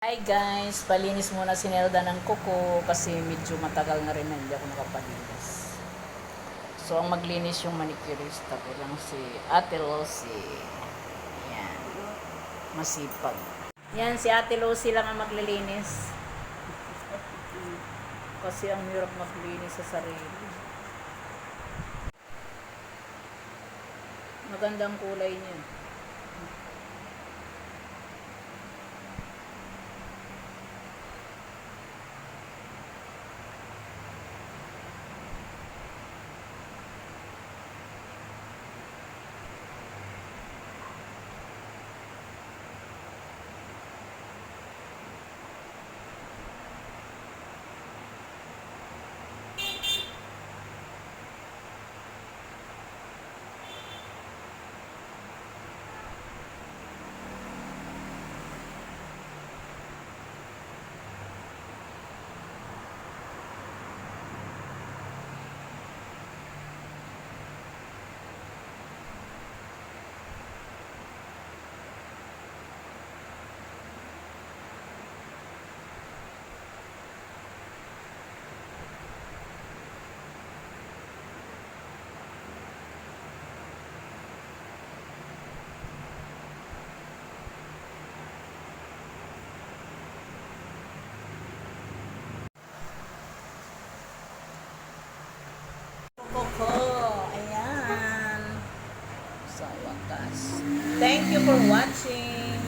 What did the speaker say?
Hi guys, palinis muna si Nelda ng kuko kasi medyo matagal na rin na hindi ako nakapalinis. So ang maglinis yung manicurista ko lang si Ate Lucy. Yan. Masipag. Yan, si Ate Lucy lang ang maglilinis. Kasi ang hirap maglinis sa sarili. Magandang kulay niya. us. Thank you for watching.